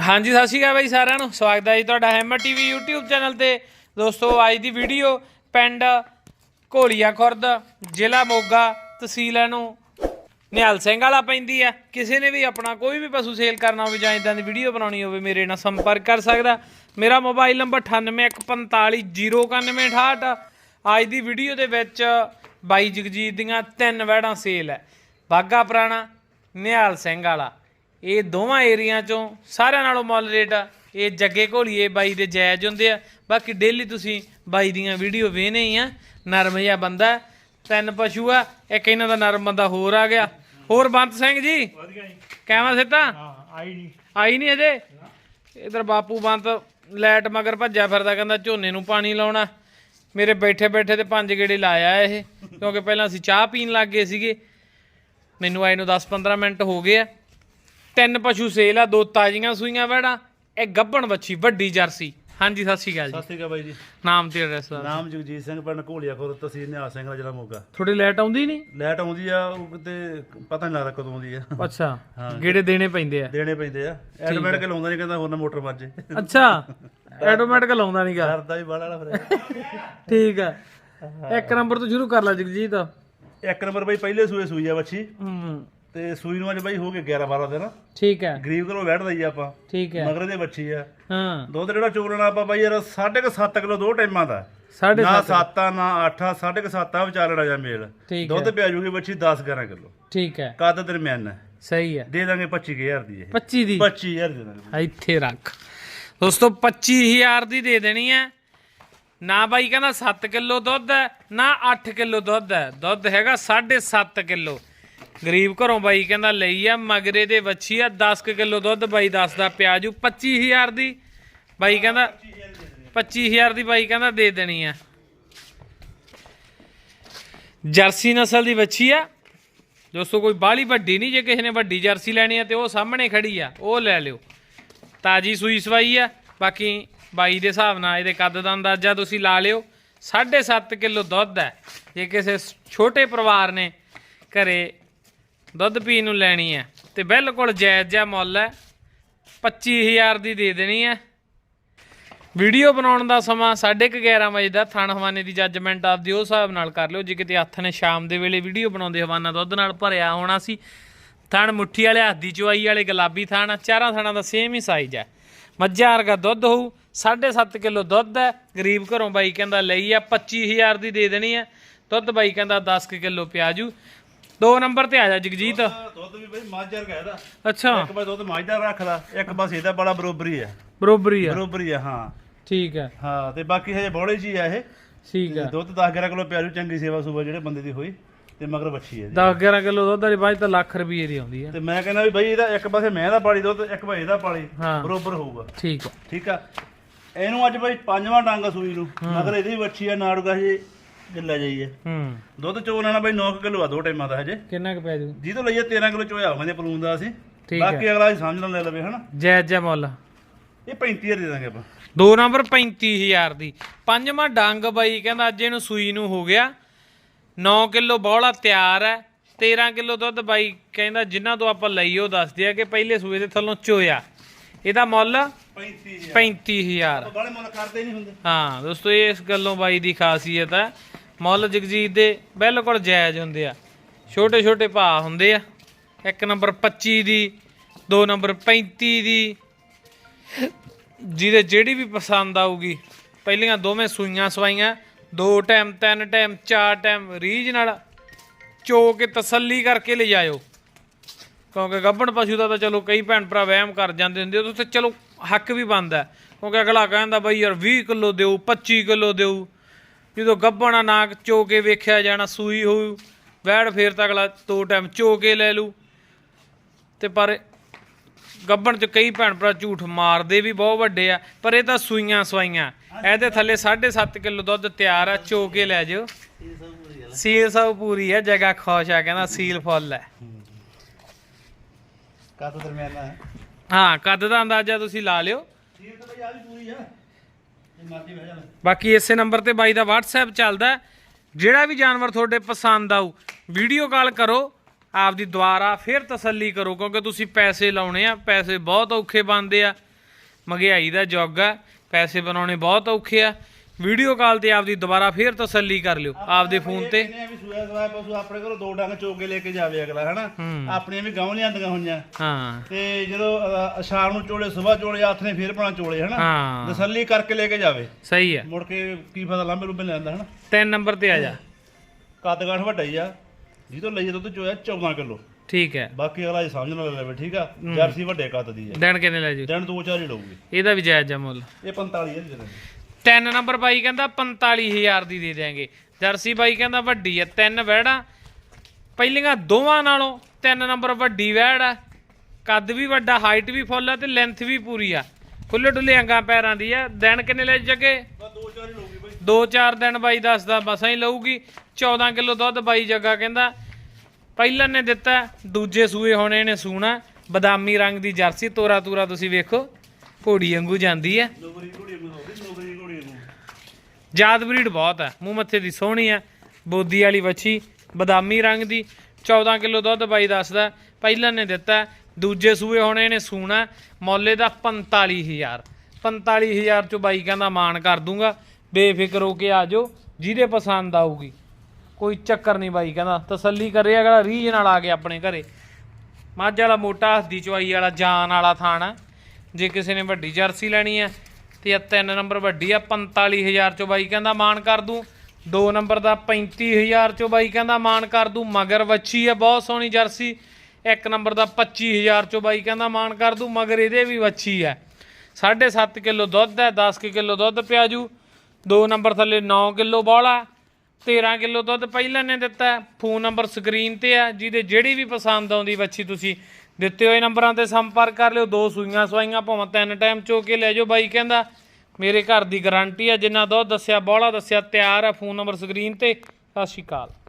ਹਾਂਜੀ, ਸਤਿ ਸ਼੍ਰੀ ਅਕਾਲ ਬਾਈ ਸਾਰਿਆਂ ਨੂੰ। ਸਵਾਗਤ ਹੈ ਜੀ ਤੁਹਾਡਾ ਹੈਮਰ ਟੀਵੀ YouTube ਚੈਨਲ ਤੇ। ਦੋਸਤੋ, ਅੱਜ ਦੀ ਵੀਡੀਓ ਪਿੰਡ ਘੋਲੀਆ ਖੁਰਦ, ਜ਼ਿਲ੍ਹਾ ਮੋਗਾ ਤਹਿਸੀਲ ਹੈ ਨੂੰ ਨਿਹਾਲ ਸਿੰਘ ਵਾਲਾ ਪੈਂਦੀ ਆ ਕਿਸੇ ਨੇ ਵੀ ਆਪਣਾ ਕੋਈ ਵੀ ਪਸ਼ੂ ਸੇਲ ਕਰਨਾ ਹੋਵੇ ਜਾਂ ਇਦਾਂ ਦੀ ਵੀਡੀਓ ਬਣਾਉਣੀ ਹੋਵੇ, ਮੇਰੇ ਨਾਲ ਸੰਪਰਕ ਕਰ ਸਕਦਾ। ਮੇਰਾ ਮੋਬਾਈਲ ਨੰਬਰ 9815499168 ਅੱਜ ਦੀ ਵੀਡੀਓ ਦੇ ਵਿੱਚ ਬਾਈ ਜਗਜੀਤ ਦੀਆਂ ਤਿੰਨ ਵੈੜਾਂ ਸੇਲ ਹੈ। ਬਾਗਾ ਪੁਰਾਣਾ ਨਿਹਾਲ ਸਿੰਘ ਵਾਲਾ। ਇਹ ਦੋਵਾਂ ਏਰੀਆ ਚੋਂ ਸਾਰਿਆਂ ਨਾਲੋਂ ਮੁੱਲ ਰੇਟ ਆ। ਇਹ ਜੱਗੇ ਘੋਲੀਏ ਬਾਈ ਦੇ ਜਾਇਜ਼ ਹੁੰਦੇ ਆ। ਬਾਕੀ ਡੇਲੀ ਤੁਸੀਂ ਬਾਈ ਦੀਆਂ ਵੀਡੀਓ ਵੇਖਨੇ ਹੀ ਆ। ਨਰਮ ਜਿਹਾ ਬੰਦਾ। ਤਿੰਨ ਪਸ਼ੂ ਆ। ਇੱਕ ਇਹਨਾਂ ਦਾ ਨਰਮ ਬੰਦਾ ਹੋਰ ਆ ਗਿਆ। ਹੋਰ ਬੰਤ ਸਿੰਘ ਜੀ? ਵਧੀਆ ਜੀ। ਕਹਿਵਾ ਸਿੱਧਾ? ਹਾਂ ਆਈ ਨਹੀਂ। ਆਈ ਨਹੀਂ ਅਜੇ? ਇਧਰ ਬਾਪੂ ਬੰਤ ਲੈਟ ਮਗਰ ਭੱਜਿਆ ਫਿਰਦਾ ਕਹਿੰਦਾ ਝੋਨੇ ਨੂੰ ਪਾਣੀ ਲਾਉਣਾ। ਮੇਰੇ ਬੈਠੇ ਬੈਠੇ ਤੇ ਪੰਜ ਗੇੜੇ ਲਾਇਆ ਇਹ। ਕਿਉਂਕਿ ਪਹਿਲਾਂ ਅਸੀਂ ਚਾਹ ਪੀਣ ਲੱਗ ਗਏ ਸੀਗੇ। ਮੈਨੂੰ ਆਏ ਨੂੰ 10-15 ਮਿੰਟ ਹੋ ਗਏ ਆ। ਤਿੰਨ ਪਸ਼ੂ ਸੇਲ ਆ ਦੋ ਤਾਜ਼ੀਆਂ ਸੂਈਆਂ ਵੜਾ ਇਹ ਗੱਭਣ ਬੱਚੀ ਵੱਡੀ ਜਰਸੀ। ਹਾਂਜੀ ਸਤਿ ਸ਼੍ਰੀ ਅਕਾਲ ਸਤਿ ਜੀ ਸ਼੍ਰੀ ਅਕਾਲ ਬਾਈ ਜੀ। ਨਾਮ ਤੇ ਐਡਰੈਸ ਦਾ ਨਾਮ ਜਗਜੀਤ ਸਿੰਘ ਪਿੰਡ ਘੋਲੀਆ ਖੁਰ ਤਹਿਸੀਲ ਨਿਹਾਲ ਸਿੰਘ ਦਾ ਜ਼ਿਲ੍ਹਾ ਮੋਗਾ। ਥੋੜੀ ਲੈਟ ਆਉਂਦੀ ਨਹੀਂ? ਲਾਈਟ ਆਉਂਦੀ ਆ ਉਹ ਕਿਤੇ ਪਤਾ ਨਹੀਂ ਲੱਗਦਾ ਕਦੋਂ ਆਉਂਦੀ ਆ। ਅੱਛਾ ਗੇੜੇ ਦੇਣੇ ਪੈਂਦੇ ਆ। ਦੇਣੇ ਪੈਂਦੇ ਆ। ਐਟੋਮੈਟਿਕ ਲਾਉਂਦਾ ਨਹੀਂ ਕਹਿੰਦਾ ਹੋਰ ਨਾ ਮੋਟਰ ਵੱਜੇ ਅੱਛਾ ਆਟੋਮੈਟਿਕ ਲਾਉਂਦਾ ਨਹੀਂਗਾ ਕਰਦਾ ਵੀ ਬਾਹਲਾ ਵਾਲਾ ਫਿਰ। ਠੀਕ ਆ। ਇੱਕ ਨੰਬਰ ਤੋਂ ਸ਼ੁਰੂ ਕਰ ਲੈ ਜਗਜੀਤ। ਇੱਕ ਨੰਬਰ ਬਾਈ ਪਹਿਲੇ ਸੂਏ ਸੂਈ ਆ ਬੱਚੀ ਹੂੰ। ਤੇ ਸੂਈ ਨੂੰ ਅੱਜ ਬਾਈ ਹੋ ਗਏ 11 12 ਦਿਨ। ਠੀਕ ਹੈ। ਗਰੀਬ ਘਰੋਂ ਬੈਠ ਦਈ ਆਪਾਂ। ਠੀਕ ਹੈ। ਮਗਰ ਦੇ ਬੱਚੀ ਆ। ਹਾਂ। ਦੁੱਧ ਜਿਹੜਾ ਚੋਲਣਾ ਆਪਾਂ ਬਾਈ ਯਾਰ 7.5 ਕਿਲੋ ਦੋ ਟਾਈਮਾਂ ਦਾ। ਸਾਢੇ ਨਾ 7 ਆ ਨਾ 8 ਆ 7.5 ਆ ਵਿਚਾਲੜਾ ਜਾਂ ਮੇਲ। ਦੁੱਧ ਪਿਆ ਜੂਗੀ ਬੱਚੀ 10 11 ਕਿਲੋ। ਠੀਕ ਹੈ। ਕੱਦ ਦਰਮਿਆਨ। ਹੈ ਸਹੀ ਹੈ। ਦੇ ਦਾਂਗੇ 25000 ਦੀ ਇਹ। 25 ਦੀ। 25000 ਦੇ ਦਾਂਗੇ। ਇੱਥੇ ਰੱਖ। ਦੋਸਤੋ 25000 ਦੀ ਦੇ ਦੇਣੀ ਹੈ। ਨਾ ਬਾਈ ਕਹਿੰਦਾ 7 ਕਿਲੋ ਦੁੱਧ ਹੈ ਨਾ 8 ਕਿਲੋ ਦੁੱਧ। ਹੈ ਦੁੱਧ ਹੈਗਾ 7.5 ਕਿਲੋ। ਗਰੀਬ ਘਰੋਂ ਬਾਈ ਕਹਿੰਦਾ ਲਈ ਆ, ਮਗਰੇ ਦੇ ਵੱਛੀ ਆ 10 ਕਿਲੋ ਦੁੱਧ ਬਾਈ ਦੱਸਦਾ ਪਿਆਜੂ 25000 ਦੀ। ਬਾਈ ਕਹਿੰਦਾ 25000 ਦੀ ਬਾਈ ਕਹਿੰਦਾ ਦੇ ਦੇਣੀ ਆ। ਜਰਸੀ ਨਸਲ ਦੀ ਵੱਛੀ ਆ। ਦੋਸਤੋ, ਕੋਈ ਬਾਹਲੀ ਵੱਡੀ ਨਹੀਂ, ਜੇ ਕਿਸੇ ਨੇ ਵੱਡੀ ਜਰਸੀ ਲੈਣੀ ਆ ਤੇ ਉਹ ਸਾਹਮਣੇ ਖੜੀ ਆ, ਉਹ ਲੈ ਲਿਓ। ਤਾਜੀ ਸੂਈ ਸਵਾਈ ਆ, ਬਾਕੀ ਬਾਈ ਦੇ ਹਿਸਾਬ ਨਾਲ ਇਹਦੇ ਕੱਦ ਦਾ ਅੰਦਾਜ਼ਾ ਤੁਸੀਂ ਲਾ ਲਿਓ। 7.5 ਕਿਲੋ ਦੁੱਧ ਹੈ ਜੇ ਕਿਸੇ ਛੋਟੇ ਪਰਿਵਾਰ ਨੇ ਘਰੇ ਦੁੱਧ ਪੀਣ ਨੂੰ ਲੈਣੀ ਹੈ। ਤੇ ਬਿਲਕੁਲ ਜਾਇਜ਼ ਜਿਹਾ ਮੁੱਲ ਹੈ। 25000 ਦੀ ਦੇ ਦੇਣੀ ਹੈ। ਵੀਡੀਓ ਬਣਾਉਣ ਦਾ ਸਮਾਂ 11:30 ਵਜੇ ਦਾ। ਥਣ ਹਵਾਨੇ ਦੀ ਜੱਜਮੈਂਟ ਆਪਦੀ ਉਹ ਹਿਸਾਬ ਨਾਲ ਕਰ ਲਿਓ। ਜੇ ਕਿਤੇ ਹੱਥ ਨੇ ਸ਼ਾਮ ਦੇ ਵੇਲੇ ਵੀਡੀਓ ਬਣਾਉਂਦੇ ਹਵਾਨਾ ਦੁੱਧ ਨਾਲ ਭਰਿਆ ਹੋਣਾ ਸੀ। ਥਣ ਮੁੱਠੀ ਵਾਲੇ, ਹੱਥ ਦੀ ਚੁਆਈ ਵਾਲੇ, ਗੁਲਾਬੀ ਥਣ ਚਾਰਾਂ ਥਾਣਾਂ ਦਾ ਸੇਮ ਹੀ ਸਾਈਜ਼ ਹੈ। ਮੱਝਾਂ ਵਰਗਾ ਦੁੱਧ ਹੋਊ। 7.5 ਕਿਲੋ ਦੁੱਧ ਹੈ। ਗਰੀਬ ਘਰੋਂ ਬਾਈ ਕਹਿੰਦਾ ਲਈ ਆ। 25000 ਦੀ ਦੇ ਦੇਣੀ ਹੈ। ਦੁੱਧ ਬਾਈ ਕਹਿੰਦਾ 10 ਕਿਲੋ ਪਿਆਜੂ। ਦੋ ਨੰਬਰ ਤੇ ਆ ਜਾ ਜਗਜੀਤ। ਦੁੱਧ ਵੀ ਬਈ ਮੱਝ ਵਰਗਾ ਇਹਦਾ ਅੱਛਾ। ਇੱਕ ਬਸ ਦੁੱਧ ਮੱਝ ਦਾ ਰੱਖਦਾ ਇੱਕ ਬਸ ਇਹਦਾ ਬੜਾ ਬਰੋਬਰੀ ਹੈ ਬਰੋਬਰੀ ਆ। ਬਰੋਬਰੀ ਹੈ ਹਾਂ। ਠੀਕ ਹੈ ਹਾਂ ਤੇ ਬਾਕੀ ਹਜੇ ਬੋੜੇ ਜੀ ਆ ਇਹ। ਠੀਕ ਹੈ ਦੁੱਧ 10 11 ਕਿਲੋ ਪਿਆਰੂ ਚੰਗੀ ਸੇਵਾ ਸੁਬਾ ਜਿਹੜੇ ਬੰਦੇ ਦੀ ਹੋਈ ਤੇ ਮਗਰ ਬੱਚੀ ਹੈ ਇਹਦੀ। 10 11 ਕਿਲੋ ਦੁੱਧ ਵਾਲੀ ਬਾਜ ਤਾਂ ਲੱਖ ਰੁਪਏ ਦੀ ਆਉਂਦੀ ਹੈ ਤੇ ਮੈਂ ਕਹਿੰਦਾ ਵੀ ਬਈ ਇਹਦਾ ਇੱਕ ਪਾਸੇ ਮੈਂ ਦਾ ਪਾਲੀ ਦੁੱਧ ਇੱਕ ਪਾਸੇ ਇਹਦਾ ਪਾਲੀ। ਬਰੋਬਰ ਹੋਊਗਾ। ਠੀਕ ਹੈ ਠੀਕ ਆ। ਇਹਨੂੰ ਅੱਜ ਬਈ ਪੰਜਵਾਂ ਡੰਗ ਆ ਸੂਈ ਨੂੰ ਮਗਰ ਇਹਦੀ ਬੱਚੀ ਆ ਨਾੜੂਗਾ ਹਜੇ ਗਿੱਲਾ ਜਾਈਏ ਹੂੰ। ਦੁੱਧ ਚੋ ਲੈਣਾ ਬਈ 9 ਕਿਲੋ ਆ ਦੋ ਟਾਈਮਾਂ ਦਾ ਹਜੇ। ਕਿੰਨਾ ਕੁ ਪੈ ਜੂ? ਜੀ ਤੋਂ ਲਈਏ 13 ਕਿਲੋ ਚੋਇਆ ਹੋਵੇ ਪਲੂਨ ਦਾ ਅਸੀਂ। ਠੀਕ ਬਾਕੀ ਅਗਲਾ ਸਮਝ ਲੈ ਲਵੇ ਹਨਾ? ਜੈ ਜੈ ਮੁੱਲ। ਇਹ 35000 ਦੇ ਦਾਂਗੇ ਆਪਾਂ। ਦੋ ਨੰਬਰ 35000 ਦੀ। ਪੰਜਵਾਂ ਡੰਗ ਬਾਈ ਕਹਿੰਦਾ ਅੱਜ ਇਹਨੂੰ ਸੂਈ ਨੂੰ ਹੋ ਗਿਆ। 9 ਕਿਲੋ ਬੌਲਾ ਤਿਆਰ ਹੈ। 13 ਕਿਲੋ ਦੁੱਧ ਬਾਈ ਕਹਿੰਦਾ ਜਿਨ੍ਹਾਂ ਤੋਂ ਆਪਾਂ ਲਈ ਉਹ ਦੱਸਦੇ ਆ ਕਿ ਪਹਿਲੇ ਸੂਏ ਦੇ ਥੱਲੋਂ ਚੋਇਆ। ਇਹਦਾ ਮੁੱਲ 35000 35000 ਬਾਲੇ ਮੁੱਲ ਕਰਦੇ ਨਹੀਂ ਹੁੰਦੇ। ਹਾਂ ਦੋਸਤੋ ਇਸ ਗੱਲੋਂ ਬਾਈ ਦੀ ਖਾਸੀਅਤ ਹੈ। ਮੁੱਲ ਜਗਜੀਤ ਦੇ ਬਿਲਕੁਲ ਜਾਇਜ਼ ਹੁੰਦੇ ਆ। ਛੋਟੇ ਛੋਟੇ ਭਾਅ ਹੁੰਦੇ ਆ। ਇੱਕ ਨੰਬਰ 25 ਦੀ, ਦੋ ਨੰਬਰ 35 ਦੀ। ਜਿਹਦੇ ਜਿਹੜੀ ਵੀ ਪਸੰਦ ਆਊਗੀ, ਪਹਿਲੀਆਂ ਦੋਵੇਂ ਸੂਈਆਂ ਸਵਾਈਆਂ, ਦੋ ਟਾਈਮ, ਤਿੰਨ ਟਾਈਮ, ਚਾਰ ਟਾਈਮ ਰੀਝ ਨਾਲ ਚੋ ਕੇ ਤਸੱਲੀ ਕਰਕੇ ਲੈ ਜਾਇਓ। ਕਿਉਂਕਿ ਗੱਭਣ ਪਸ਼ੂ ਦਾ ਤਾਂ ਚਲੋ ਕਈ ਭੈਣ ਭਰਾ ਵਹਿਮ ਕਰ ਜਾਂਦੇ ਹੁੰਦੇ ਉਹ ਤੇ ਚਲੋ ਹੱਕ ਵੀ ਬਣਦਾ। ਕਿਉਂਕਿ ਅਗਲਾ ਕਹਿੰਦਾ ਬਈ ਯਾਰ 20 ਕਿਲੋ ਦਿਓ 25 ਕਿਲੋ ਦਿਓ ਜਦੋਂ ਗੱਭਣਾ ਨਾਕ ਚੋ ਕੇ ਵੇਖਿਆ ਜਾਣਾ ਸੂਈ ਹੋਊ ਵੈੜ ਫੇਰ ਤਾਂ ਅਗਲਾ ਦੋ ਟਾਈਮ ਚੋ ਕੇ ਲੈ ਲੂ ਤੇ ਪਰ ਗੱਭਣ ਚ ਕਈ ਭੈਣ ਭਰਾ ਝੂਠ ਮਾਰਦੇ ਵੀ ਬਹੁਤ ਵੱਡੇ ਆ ਪਰ ਇਹ ਤਾਂ ਸੂਈਆਂ ਸਵਾਈਆਂ। ਇਹਦੇ ਥੱਲੇ 7.5 ਕਿਲੋ ਦੁੱਧ ਤਿਆਰ ਆ ਚੋ ਕੇ ਲੈ ਜਾਓ। ਸੀਲ ਸਭ ਪੂਰੀ ਹੈ ਜਗ੍ਹਾ ਖੁਸ਼ ਆ ਕਹਿੰਦਾ ਸੀਲ ਫੁੱਲ ਹੈ ਕੱਦ ਦਰਮਿਆਨਾ ਹੈ। ਹਾਂ ਕੱਦ ਦਾ ਅੰਦਾਜ਼ਾ ਤੁਸੀਂ ਲਾ ਲਿਓ। ਸੀਲ ਤਾਂ ਬਈ ਆ ਵੀ ਪੂਰੀ ਆ ਇਹ ਮਰਜ਼ੀ ਬਹਿ ਜਾਣਾ ਬਾਕੀ ਇਸੇ ਨੰਬਰ ਤੇ ਬਾਈ ਦਾ WhatsApp ਚੱਲਦਾ ਜਿਹੜਾ ਵੀ ਜਾਨਵਰ ਤੁਹਾਡੇ ਪਸੰਦ ਆਊ ਵੀਡੀਓ ਕਾਲ ਕਰੋ, ਆਪਦੀ ਦੁਆਰਾ ਫਿਰ ਤਸੱਲੀ ਕਰੋ, ਕਿਉਂਕਿ ਤੁਸੀਂ ਪੈਸੇ ਲਾਉਣੇ ਆ, ਪੈਸੇ ਬਹੁਤ ਔਖੇ ਬਣਦੇ ਆ। ਮਹਿੰਗਾਈ ਦਾ ਯੁੱਗ ਪੈਸੇ ਬਣਾਉਣੇ ਬਹੁਤ ਔਖੇ ਆ। ਵੀਡੀਓ ਕਾਲ ਤੇ ਆਪਦੀ ਦੁਬਾਰਾ ਫੇਰ ਤਸੱਲੀ ਕਰ ਲਿਓ ਆਪਦੇ ਫੋਨ ਤੇ। ਵੀ ਸੂਆ ਸਵਾਇ ਪਸ਼ੂ ਆਪਣੇ ਕੋਲ ਦੋ ਡੰਗ ਚੋਗੇ ਲੈ ਕੇ ਜਾਵੇ ਅਗਲਾ ਹਨਾ? ਆਪਣੀਆਂ ਵੀ ਗਾਉਂ ਲਿਆਂਦੀਆਂ ਹੋਈਆਂ। ਹਾਂ। ਤੇ ਜਦੋਂ ਅ, ਨੂੰ ਚੋਲੇ ਸਵੇਰ ਚੋਲੇ ਹੱਥ ਫੇਰ ਬਣਾ ਚੋਲੇ ਹਨਾ? ਤਸੱਲੀ ਕਰਕੇ ਲੈ ਕੇ ਜਾਵੇ। ਸਹੀ ਆ। ਮੁੜ ਕੇ ਕੀ ਪਤਾ ਲਾਂਬੇ ਰੂਬੇ ਲੈਂਦਾ ਹਨਾ? ਤਿੰਨ ਨੰਬਰ ਤੇ ਆ ਜਾ। ਕਾਦਗਾਠ ਵੱਡਾ ਹੀ ਆ। ਜਿਹਦੋਂ ਲਈ ਜਦੋਂ ਤੋਂ ਚੋਇਆ 14 ਕਿਲੋ। ਠੀਕ ਹੈ। ਬਾਕੀ ਅਗਲਾ ਇਹ ਸਮਝ ਨਾ ਲੈ ਲਵੇ ਠੀਕ ਆ? ਜਰਸੀ ਵੱਡੇ ਕੱਦ ਦੀ ਆ। ਦਿਨ ਕਿੰਨੇ ਲੈ ਜੂ ਦਿਨ ਦੋ ਚਾਰ ਹੀ ਲਊਗੀ। ਇਹਦਾ ਵੀ ਜਾਇਜ਼ ਆ ਮੁੱਲ। ਇਹ 45 ਹੈ ਜੀ ਤਿੰਨ ਨੰਬਰ ਬਾਈ ਕਹਿੰਦਾ 45000 ਦੀ ਦੇ ਦਿਆਂਗੇ। ਜਰਸੀ ਬਾਈ ਕਹਿੰਦਾ ਵੱਡੀ ਆ ਤਿੰਨ ਵਹਿੜਾ ਪਹਿਲੀਆਂ ਦੋਵਾਂ ਨਾਲੋਂ ਤਿੰਨ ਨੰਬਰ ਵੱਡੀ ਵਹਿੜ ਆ। ਕੱਦ ਵੀ ਵੱਡਾ ਹਾਈਟ ਵੀ ਫੁੱਲ ਆ ਤੇ ਲੈਂਥ ਵੀ ਪੂਰੀ ਆ। ਖੁੱਲੇ ਡੁੱਲੇ ਅੰਗਾਂ ਪੈਰਾਂ ਦੀ ਆ। ਦਿਨ ਕਿੰਨੇ ਲੈ ਜਗੇ? 2-4 ਦਿਨ ਬਾਈ ਦੱਸਦਾ ਬਸਾਂ ਹੀ ਲਊਗੀ। 14 ਕਿਲੋ ਦੁੱਧ ਬਾਈ ਜੱਗਾ ਕਹਿੰਦਾ। ਪਹਿਲਾਂ ਨੇ ਦਿੱਤਾ ਦੂਜੇ ਸੂਏ ਹੋਣੇ ਨੇ ਸੂਣਾ। ਬਦਾਮੀ ਰੰਗ ਦੀ ਜਰਸੀ ਤੋਰਾ ਤੂਰਾ ਤੁਸੀਂ ਵੇਖੋ। ਘੋੜੀ ਵਾਂਗੂ ਜਾਂਦੀ ਆ। ਜਾਤ ਬਰੀਡ ਬਹੁਤ ਹੈ। ਮੂੰਹ ਮੱਥੇ ਦੀ ਸੋਹਣੀ ਹੈ। ਬੋਦੀ ਵਾਲੀ ਵੱਛੀ, ਬਦਾਮੀ ਰੰਗ ਦੀ 14 ਕਿਲੋ ਦੁੱਧ ਬਾਈ ਦੱਸਦਾ ਪਹਿਲਾਂ ਨੇ ਦਿੱਤਾ ਦੂਜੇ ਸੂਏ ਹੁਣ ਇਹਨੇ ਸੂਣਾ ਮੌਲੇ ਦਾ 45000 45000 'ਚੋਂ ਬਾਈ ਕਹਿੰਦਾ ਮਾਣ ਕਰ ਦੂੰਗਾ। ਬੇਫਿਕਰ ਹੋ ਕੇ ਆ ਜਾਓ। ਜਿਹਦੇ ਪਸੰਦ ਆਊਗੀ। ਕੋਈ ਚੱਕਰ ਨਹੀਂ ਬਾਈ ਕਹਿੰਦਾ। ਤਸੱਲੀ ਕਰਿਆ ਅਗਲਾ, ਰੀਝ ਨਾਲ ਆ ਕੇ ਆਪਣੇ ਘਰੇ। ਮੱਝ ਵਾਲਾ ਮੋਟਾ ਹੱਥ ਚੁਆਈ ਵਾਲਾ, ਜਾਨ ਵਾਲਾ ਥਾਣਾ ਜੇ ਕਿਸੇ ਨੇ ਵੱਡੀ ਜਰਸੀ ਲੈਣੀ ਹੈ ਤੇ ਇਹ ਤਿੰਨ ਨੰਬਰ ਵੱਡੀ ਆ 45000 ਚੋਂ ਬਾਈ ਕਹਿੰਦਾ ਮਾਨ ਕਰ ਦੂੰ। ਦੋ ਨੰਬਰ ਦਾ 35000 ਚੋਂ ਬਾਈ ਕਹਿੰਦਾ ਮਾਨ ਕਰ ਦੂੰ। ਮਗਰ ਵੱਛੀ ਆ, ਬਹੁਤ ਸੋਹਣੀ ਜਰਸੀ। ਇੱਕ ਨੰਬਰ ਦਾ 25000 ਚੋਂ ਬਾਈ ਕਹਿੰਦਾ ਮਾਨ ਕਰ ਦੂੰ, ਮਗਰ ਇਹਦੇ ਵੀ ਵੱਛੀ ਆ। 7.5 ਕਿਲੋ ਦੁੱਧ ਹੈ 10 ਕੁ ਕਿਲੋ ਦੁੱਧ ਪਿਆਜੂ। ਦੋ ਨੰਬਰ ਥੱਲੇ 9 ਕਿਲੋ ਬੋਲਾ। 13 ਕਿਲੋ ਦੁੱਧ ਪਹਿਲਾਂ ਨੇ ਦਿੱਤਾ। ਫੋਨ ਨੰਬਰ ਸਕਰੀਨ ਤੇ ਆ, ਜਿਹਦੇ ਜਿਹੜੀ ਵੀ ਪਸੰਦ ਆਉਂਦੀ ਵੱਛੀ ਤੁਸੀਂ ਦਿੱਤੇ ਹੋਏ ਨੰਬਰਾਂ ਤੇ ਸੰਪਰਕ ਕਰ ਲਿਓ। ਦੋ ਸੂਈਆਂ ਸਵਾਈਆਂ ਭਾਵੇਂ ਤਿੰਨ ਟਾਈਮ ਚੋ ਕੇ ਲੈ ਜਾਓ। ਬਾਈ ਕਹਿੰਦਾ, ਮੇਰੇ ਘਰ ਦੀ ਗਾਰੰਟੀ ਆ, ਜਿੰਨਾ ਦੁੱਧ ਦੱਸਿਆ, ਬੋਲਾ ਦੱਸਿਆ, ਤਿਆਰ ਆ ਫੋਨ ਨੰਬਰ ਸਕਰੀਨ ਤੇ। ਸਤਿ ਸ਼੍ਰੀ ਅਕਾਲ।